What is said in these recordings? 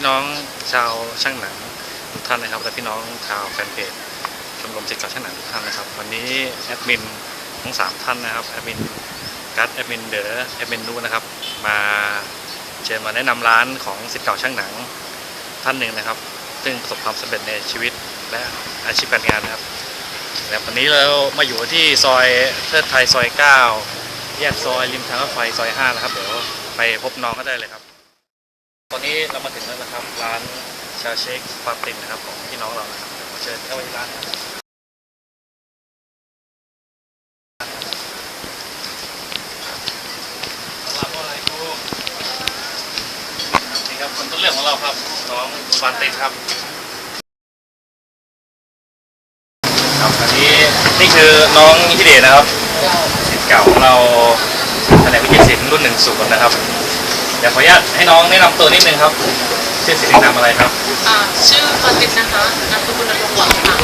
พี่น้องชาวช่างหนังทุกท่านนะครับ และพี่น้องชาวแฟนเพจชมรมศิษย์เก่าช่างหนังทุกท่านนะครับ วันนี้แอดมินทั้งสามท่านนะครับแอดมินกัสแอดมินเด๋อแอดมินนูนะครับ มาเชิญมาแนะนำร้านของศิษย์เก่าช่างหนังท่านหนึ่งนะครับ ซึ่งประสบความสำเร็จในชีวิตและอาชีพการงานนะครับและวันนี้เรามาอยู่ที่ซอยเทิดไทยซอย 9 แยกซอยริมทางรถไฟซอย 5 นะครับ เดี๋ยวไปพบน้องก็ได้เลยครับ ตอนนี้เรามาถึงแล้วนะครับ ร้านชาเชคฟาตินนะครับของพี่น้องเรานะครับเดี๋ยวมาเชิญเข้าไปที่ร้านนะครับสสลามุอะลัยกุมนี่ครับคนต้นเรื่องของเราครับน้องฟาตินครับครับอันนี้นี่คือน้องฮิเดะนะครับศิษย์เก่าของเราแผนกวิจิตรศิลป์รุ่นหนึ่งศูนย์นะครับ เดี๋ยวขออนุญาตให้น้องแนะนำตัวนิดนึงครับชื่อศิลป์นามอะไรครับ อ่าชื่อปาตินนะคะนามสกุลนรงค์หวังค่ะ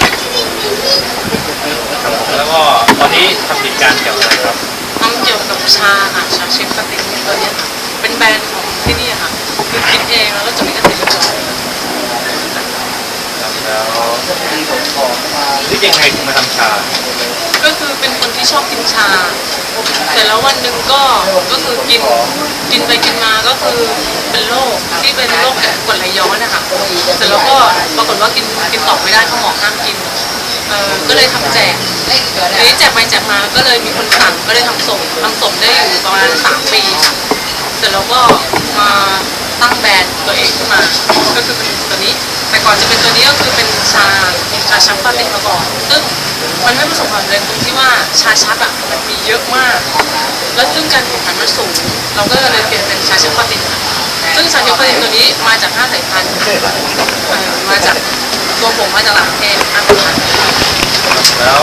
ครับผมแล้วก็ตอนนี้ทำกิจการเกี่ยวกับอะไรครับทำเกี่ยวกับชาค่ะชาเชฟปาตินตัวเนี้ยค่ะเป็นแบรนด์ของที่นี่ค่ะคือคิดเองแล้วก็จดลิขสิทธิ์เรียบร้อยครับ แล้วนี่ยังไงถึงมาทำชา ก็คือเป็นคนที่ชอบกินชา แต่แล้ววันหนึ่งก็ก็คือกินกินไปกินมาก็คือเป็นโรคที่เป็นโรคกรดไหลย้อนนะคะแต่แล้วก็ปรากฏว่ากินกินต่อไม่ได้เพราหมอห้ามกินเออก็เลยทำแจกทีนี้แจกไปแจกมาก็เลยมีคนสั่งก็เลยทำส่งทำส่งได้อยู่ประมาณสามปีค่ะเสร็จแล้วก็มาตั้งแบรนด์ตัวเองขึ้นมา ก็คือเป็นตัวนี้ แต่ก่อนจะเป็นตัวนี้ก็คือเป็นชาชาชักปาตินมาก่อน ซึ่งมันไม่ประสบความสำเร็จตรงที่ว่าชาชักอะมันมีเยอะมาก แล้วซึ่งการแข่งขันมันสูง เราก็เลยเปลี่ยนเป็นชาชักปาตินค่ะซึ่งชาชักปาตินตัวนี้มาจากห้าสายพันธุ์มาจากตัวผมมาจากหลังเทศห้าสายพันธุ์แล้ว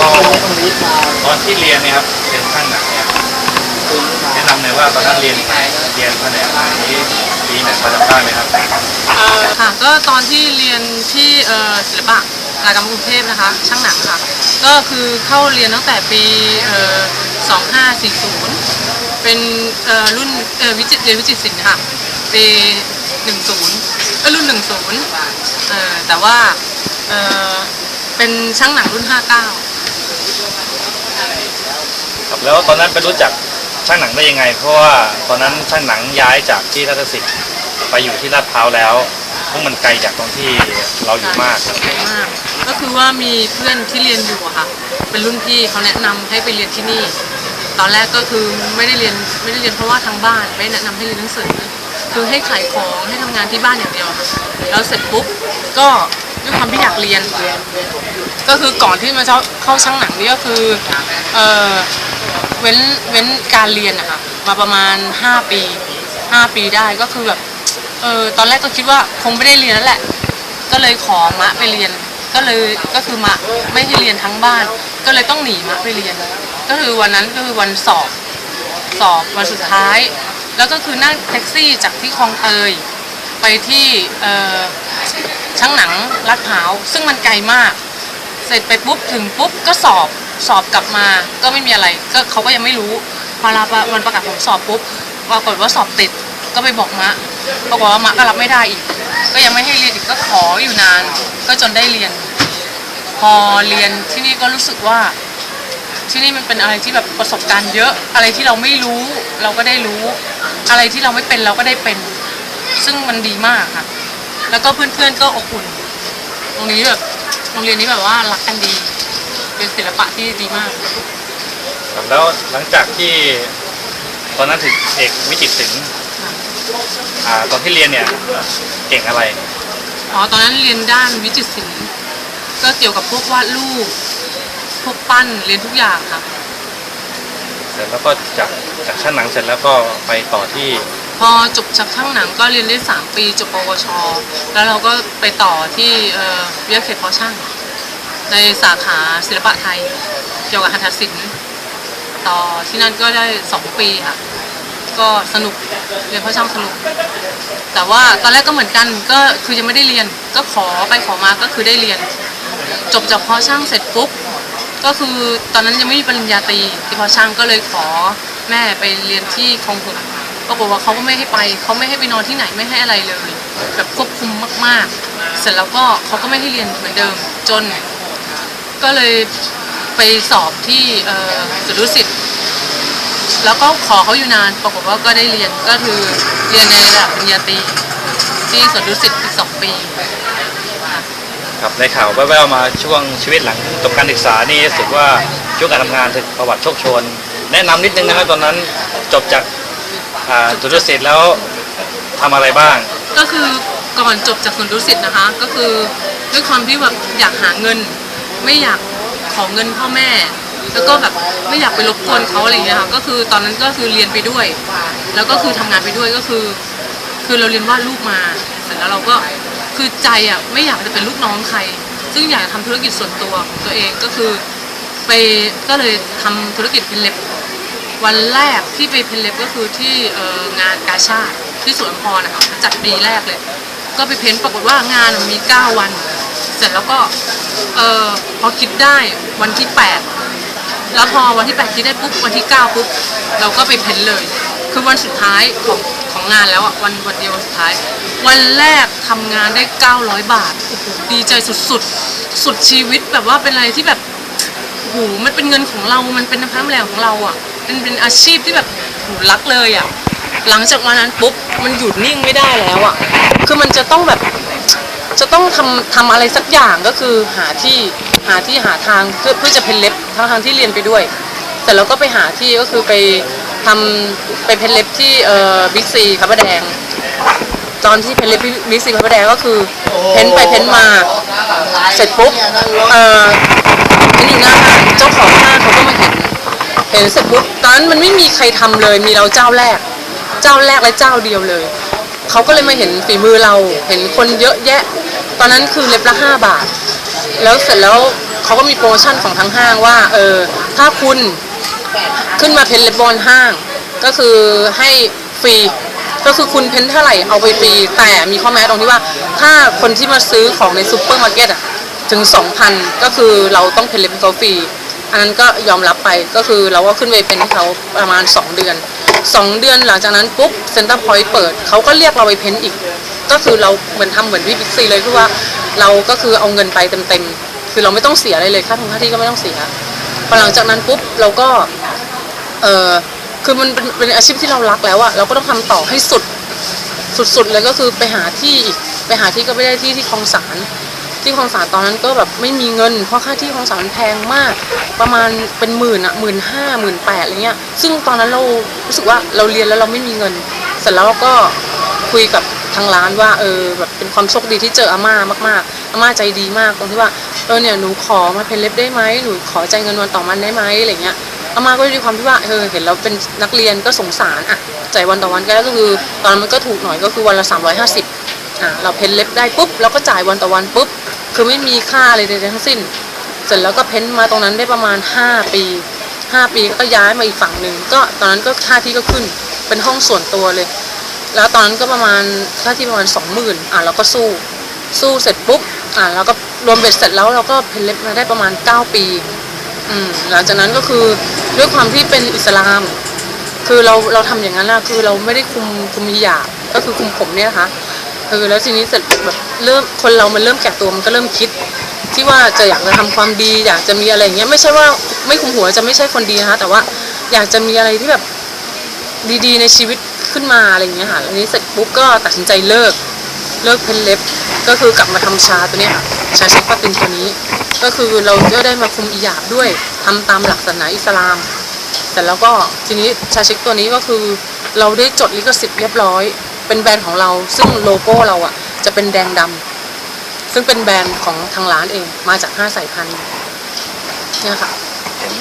ตอนที่เรียนเนี่ยครับเรียนช่างหนังเนี่ยแนะนำหน่อยว่าตอนนั้นเรียนเรียนแผนกไหนปีไหนพอจำได้ไหมครับ ก็ตอนที่เรียนที่ศิลปะรายการกรุงเทพนะคะ ช่างหนังค่ะ ก็คือเข้าเรียนตั้งแต่ปี2540 เป็นรุ่นวิจิตรเรียนวิจิตรศิลป์ค่ะ ปี 10ก็รุ่น 10 แต่ว่าเเป็นช่างหนังรุ่น 59 ครับแล้วตอนนั้นไปรู้จักช่างหนังได้ยังไง เพราะว่าตอนนั้นช่างหนังย้ายจากที่ทัศสิทธิ์ไปอยู่ที่ลาดพร้าวแล้ว ซึ่งมันไกลจากตรงที่เราอยู่มากครับไกลมาก ก็คือว่ามีเพื่อนที่เรียนอยู่อะค่ะ เป็นรุ่นพี่เขาแนะนำให้ไปเรียนที่นี่ ตอนแรกก็คือไม่ได้เรียนไม่ได้เรียนเพราะว่าทางบ้านไม่แนะนำให้เรียนหนังสือ คือให้ขายของให้ทำงานที่บ้านอย่างเดียวค่ะ แล้วเสร็จปุ๊บก็ด้วยความที่อยากเรียน ก็คือก่อนที่มาเข้าช่างหนังนี่ก็คือเออเว้นเว้นการเรียนนะคะมาประมาณ 5 ปี 5 ปีได้ก็คือแบบ เออตอนแรกก็คิดว่าคงไม่ได้เรียนแล้วแหละ ก็เลยขอมะไปเรียน ก็เลยก็คือมะไม่ให้เรียนทั้งบ้าน ก็เลยต้องหนีมะไปเรียน ก็คือวันนั้นก็คือวันสอบสอบวันสุดท้าย แล้วก็คือนั่งแท็กซี่จากที่คลองเตยไปที่เออช่างหนังลาดพร้าวซึ่งมันไกลมาก เสร็จไปปุ๊บถึงปุ๊บก็สอบสอบกลับมาก็ไม่มีอะไร ก็เขาก็ยังไม่รู้พอรับวันประกาศผลสอบปุ๊บปรากฏว่าสอบติด ก็ไปบอกมะปรากฏว่ามะก็รับไม่ได้อีก ก็ยังไม่ให้เรียนอีกก็ขออยู่นาน ก็จนได้เรียน พอเรียนที่นี่ก็รู้สึกว่า ที่นี่มันเป็นอะไรที่แบบประสบการณ์เยอะ อะไรที่เราไม่รู้ เราก็ได้รู้ อะไรที่เราไม่เป็นเราก็ได้เป็น ซึ่งมันดีมากค่ะ แล้วก็เพื่อนๆก็อบอุ่นตรงนี้แบบโรงเรียนนี้แบบว่ารักกันดี เป็นศิลปะที่ดีมาก ครับแล้วหลังจากที่ตอนนั้นถึงเอกวิจิตรศิลป์ อ่าตอนที่เรียนเนี่ยเก่งอะไร อ๋อ ตอนนั้นเรียนด้านวิจิตรศิลป์ก็เกี่ยวกับพวกวาดรูป พวกปั้น เรียนทุกอย่างค่ะ เสร็จแล้วก็จากจากช่างหนังเสร็จแล้วก็ไปต่อที่ พอจบจากช่างหนังก็เรียนได้ 3 ปีจบปวช แล้วเราก็ไปต่อที่เอ่อวิทยาเขตพอช่าง ในสาขาศิลปะไทย เกี่ยวกับหัตถศิลป์ ต่อที่นั่นก็ได้ 2 ปีค่ะ ก็สนุกเรียนพอช่างสนุก แต่ว่าตอนแรกก็เหมือนกันก็คือยังไม่ได้เรียน ก็ขอไปขอมาก็คือได้เรียน จบจากพอช่างเสร็จปุ๊บก็คือตอนนั้นยังไม่มีปริญญาตรีที่พอช่างก็เลยขอแม่ไปเรียนที่คลองหกปปรากฏว่าเขาก็ไม่ให้ไปเขาไม่ให้ไปนอนที่ไหนไม่ให้อะไรเลยแบบควบคุมมากๆ เสร็จแล้วก็เขาก็ไม่ให้เรียนเหมือนเดิมจน ก็เลยไปสอบที่สุดุสิต แล้วก็ขอเขาอยู่นานปรากฏว่าก็ได้เรียนก็คือเรียนในระดับปริญญาตรีที่สวนดุสิตอีกสองปีค่ะครับในข่าวแว่วๆมาช่วงชีวิตหลังจบการศึกษานี่รู้สึกว่าช่วงการทำงานถึงประวัติโชคโชน แนะนำนิดนึงนะครับตอนนั้นจบจากอ่าสุดศิษย์แล้วทำอะไรบ้าง ก็คือก่อนจบจากสวนดุสิตนะคะ ก็คือด้วยความที่แบบอยากหาเงินไม่อยากขอเงินพ่อแม่ แล้วก็แบบไม่อยากไปรบกวนเขาอะไรอย่างเงี้ยค่ะก็คือตอนนั้นก็คือเรียนไปด้วย แล้วก็คือทำงานไปด้วยก็คือ คือเราเรียนวาดรูปมา เสร็จแล้วเราก็คือใจอะไม่อยากจะเป็นลูกน้องใคร ซึ่งอยากจะทำธุรกิจส่วนตัวของตัวเองก็คือไปก็เลยทำธุรกิจเป็นเล็บวันแรกที่ไปเพนเล็บก็คือที่เอองานกาชาติที่สวนพรนะคะจัดปีแรกเลย ก็ไปเพ้นปรากฏว่างานมันมี9 วัน เสร็จแล้วก็เออพอคิดได้วันที่ 8 แล้วพอวันที่8คิดได้ปุ๊บวันที่ 9ปุ๊บเราก็ไปเพ้นเลย คือวันสุดท้ายของของงานแล้วอะวันวันเดียววันสุดท้าย วันแรกทำงานได้ 900 บาทโอ้โหดีใจสุดๆ สุดชีวิตแบบว่าเป็นอะไรที่แบบโอ้โหมันเป็นเงินของเรา มันเป็นน้ำพักน้ำแรงของเราอะเป็นเป็นอาชีพที่แบบโหรักเลยอะหลังจากวันนั้นปุ๊บมันหยุดนิ่งไม่ได้แล้วอะคือมันจะต้องแบบ จะต้องทำทำอะไรสักอย่างก็คือหาที่หาที่หาทางเพื่อเพื่อจะเพ้นเล็บทั้งทางที่เรียนไปด้วย แต่เราก็ไปหาที่ก็คือไปทำไปเพ้นเล็บที่เอ่อบิ๊กซีพระประแดง ตอนที่เพ้นเล็บบิ๊กซีพระประแดงก็คือเพ้นไปเพ้นมาเสร็จปุ๊บเอ่อเพ้นอยู่หน้าห้างเจ้าของห้างเขาก็มาเห็นเห็นเสร็จปุ๊บตอนนั้นมันไม่มีใครทำเลยมีเราเจ้าแรก เจ้าแรกและเจ้าเดียวเลย เขาก็เลยมาเห็นฝีมือเราเห็นคนเยอะแยะ ตอนนั้นคือเล็บละห้าบาท แล้วเสร็จแล้วเขาก็มีโปรโมชั่นของทางห้างว่าเออถ้าคุณขึ้นมาเพ้นเล็บบอลห้าง ก็คือให้ฟรีก็คือคุณเพ้นเท่าไหร่เอาไปฟรีแต่มีข้อแม้ตรงที่ว่า ถ้าคนที่มาซื้อของในซูเปอร์มาร์เก็ตอะถึง 2,000 ก็คือเราต้องเพ้นเล็บให้เขาฟรี อันนั้นก็ยอมรับไปก็คือเราก็ขึ้นไปเพ้นเขาประมาณ 2 เดือน 2 เดือนหลังจากนั้นปุ๊บเซ็นเตอร์พอยต์เปิดเขาก็เรียกเราไปเพ้นอีก ก็คือเราเหมือนทำเหมือนที่บิ๊กซีเลยคือว่าเราก็คือเอาเงินไปเต็มๆคือเราไม่ต้องเสียอะไรเลยค่าทงค่าที่ก็ไม่ต้องเสียพอหลังจากนั้นปุ๊บเราก็เออคือมันเป็นเป็นอาชีพที่เรารักแล้วอะเราก็ต้องทำต่อให้สุดสุดๆเลยก็คือไปหาที่อีกไปหาที่ก็ไม่ได้ที่ที่คลองสาร ที่คลองสารตอนนั้นก็แบบไม่มีเงิน เพราะค่าที่คลองสารมันแพงมาก ประมาณเป็นหมื่นอะหมื่นห้าหมื่นแปดอะไรเงี้ย ซึ่งตอนนั้นเรารู้สึกว่าเราเรียนแล้วเราไม่มีเงิน เสร็จแล้วก็คุยกับทางร้านว่าเออแบบเป็นความโชคดีที่เจออาม่ามากๆอาม่าใจดีมากตรงที่ว่าเออเนี่ยหนูขอมาเป็นเล็บได้ไหมหนูขอจ่ายเงินวันต่อวันได้ไหมอะไรเงี้ยอาม่าก็ด้วยความที่ว่าเออเห็นเราเป็นนักเรียนก็สงสารอะจ่ายวันต่อวันก็ได้ก็คือ ตอนนั้นมันก็ถูกหน่อยก็คือวันละ350อะเราเพนเล็บได้ปุ๊บเราก็จ่ายวันต่อวันปุ๊บ คือไม่มีค่าอะไรใดๆทั้งสิ้น เสร็จแล้วก็เพ้นมาตรงนั้นได้ประมาณ 5 ปี 5 ปีก็ย้ายมาอีกฝั่งหนึ่งก็ตอนนั้นก็ค่าที่ก็ขึ้นเป็นห้องส่วนตัวเลย แล้วตอนนั้นก็ประมาณค่าที่ประมาณ 20,000อะเราก็สู้ สู้เสร็จปุ๊บอะเราก็รวมเบ็ดเสร็จแล้วเราก็เพ้นเล็บมาได้ประมาณ 9 ปีอืมหลังจากนั้นก็คือด้วยความที่เป็นอิสลาม คือเราเราทำอย่างนั้นนะคือเราไม่ได้คุมคุมฮิญาบก็คือคุมผมเนี่ยนะคะ เออแล้วทีนี้เสร็จแบบเริ่มคนเรามันเริ่มแก่ตัวมันก็เริ่มคิด ที่ว่าจะอยากจะทำความดีอยากจะมีอะไรอย่างเงี้ยไม่ใช่ว่าไม่คุมหัวจะไม่ใช่คนดีนะคะแต่ว่าอยากจะมีอะไรที่แบบดีๆ ในชีวิตขึ้นมาอะไรเงี้ยค่ะอันนี้เสร็จปุ๊บก็ตัดสินใจเลิกเลิกเพ้นเล็บก็คือกลับมาทำชาตัวเนี้ยค่ะชาช็คปาตินตัวนี้ ก็คือเราก็ได้มาคุมอีหยาบด้วยทำตามหลักศาสนาอิสลาม แต่แล้วก็ทีนี้ชาช็คตัวนี้ก็คือเราได้จดลิขสิทธิ์เรียบร้อย เป็นแบรนด์ของเรา ซึ่งโลโก้เราอะจะเป็นแดงดำซึ่งเป็นแบรนด์ของทางร้านเอง มาจากห้าสายพันธุ์เนี่ยค่ะเห็น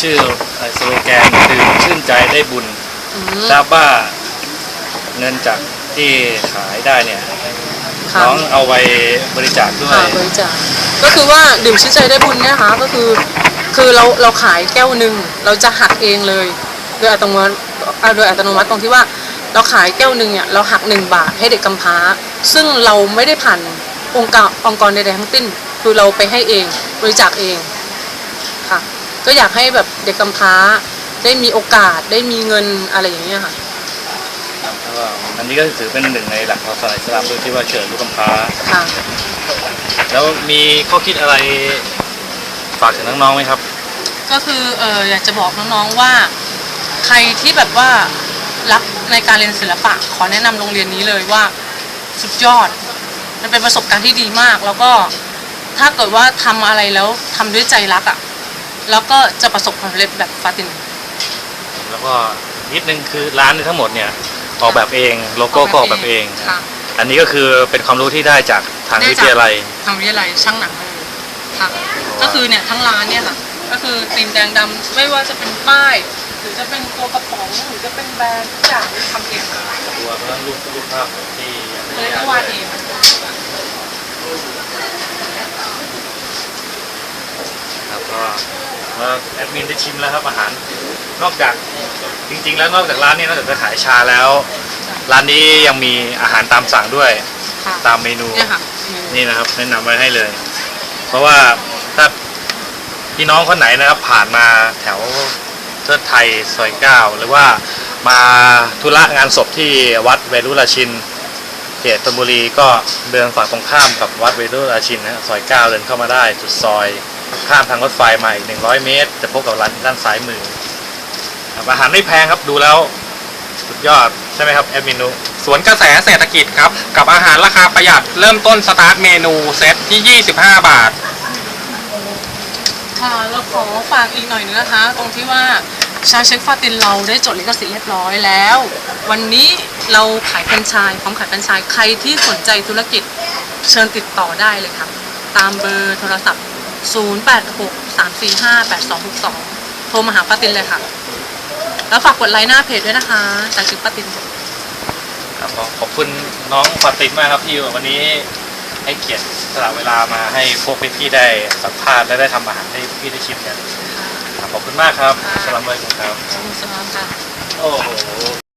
ชื่อไอ้สโลแกนคือชื่นใจได้บุญอืมทราบว่าเงินจากที่ขายได้เนี่ยค่ะน้องเอาไปบริจาคด้วยค่ะบริจาคก็คือว่าดื่มชื่นใจได้บุญเนยนะคะก็คือคือเราเราขายแก้วหนึ่งเราจะหักเองเลย โดยอัตโนมัติอ่าโดยอัตโนมัติตรงที่ว่า เราขายแก้วหนึ่งเนี่ยเราหักหนึ่งบาทให้เด็กกำพร้า ซึ่งเราไม่ได้ผ่านองค์กรองค์กรใดๆทั้งสิ้น คือเราไปให้เองบริจาคเองค่ะก็อยากให้แบบเด็กกำพร้าได้มีโอกาสได้มีเงินอะไรอย่างเงี้ยค่ะครับแล้วก็อันนี้ก็ถือเป็นหนึ่งในหลักของศาสนาอิสลามด้วยที่ว่าเชิญลูกกำพร้า ค่ะ แล้วมีข้อคิดอะไรฝากถึงน้องๆไหมครับ ก็คือเอออยากจะบอกน้องๆว่า ใครที่แบบว่า รักในการเรียนศิลปะ ขอแนะนำโรงเรียนนี้เลยว่าสุดยอด มันเป็นประสบการณ์ที่ดีมาก แล้วก็ถ้าเกิดว่าทำอะไรแล้วทำด้วยใจรักอะ่ะ แล้วก็จะประสบความสำเร็จแบบฟาติน แล้วก็นิดนึงคือร้านทั้งหมดเนี่ยออกแบบเองโลโก้ก็ออกแบบเองค่ะอันนี้ก็คือเป็นความรู้ที่ได้จากทางได้วิจากทยาลัยทางวิทยาลัยช่างหนังเลยค่ะก็คือเนี่ยทั้งร้านเนี่ยค่ะ ก็คือตีมแดงดำไม่ว่าจะเป็นป้ายห รือจะเป็นตัวกระป๋องหรือจะเป็นแบรนด์ทุกอย่างที่ทำเองตัวเพื่อรูปรูปภาพที่เลยก็วาดเองครับก็แล้วแอดมินได้ชิมแล้วครับอาหาร นอกจากจริง ๆ แล้วนอกจากร้านนี้นอกจากจะขายชาแล้ว ร้านนี้ยังมีอาหารตามสั่งด้วยค่ะตามเมนูเนี่ยค่ะนี่นะครับแนะนำไว้ให้เลย เพราะว่าถ้าพี่น้องคนไหนนะครับ ผ่านมาแถว เทิดไทยซอยเก้าหรือว่ามาธุระงานศพที่วัดเวรุราชินเขตธนบุรีก็เดินฝั่งตรงข้ามกับวัดเวรุราชินนะซอยเก้าเดินเข้ามาได้จุดซอยข้ามทางรถไฟมาอีก100เมตร จะพบกับร้านด้านซ้ายมือครับอาหารไม่แพงครับดูแล้วสุดยอดใช่ไหมครับแอดมินนุสวนกระแสเศรษฐกิจครับ กับอาหารราคาประหยัดเริ่มต้นสตาร์ทเมนูเซตที่ 25 บาท ค่ะแล้วขอฝากอีกหน่อยนึงนะคะ ตรงที่ว่า ชาเช็คฟาตินเราได้จดลิขสิทธิ์เรียบร้อยแล้ว วันนี้เราขายแฟรนไชส์พร้อมขายแฟรนไชส์ใครที่สนใจธุรกิจเชิญติดต่อได้เลยค่ะตามเบอร์โทรศัพท์ 0863458262 โทรมาหาฟาตินเลยค่ะ แล้วฝากกดไลค์หน้าเพจด้วยนะคะจากชื่อฟาตินครับขอขอบคุณน้องฟาติมมากครับที่วันนี้ ให้เกียรติสละเวลามาให้พวกพี่ๆได้สัมภาษณ์และได้ทำอาหารให้พี่ได้ชิมกันครับขอบคุณมากครับสำหรับเลยครับขอบคุณสำหรับค่ะ โอ้โห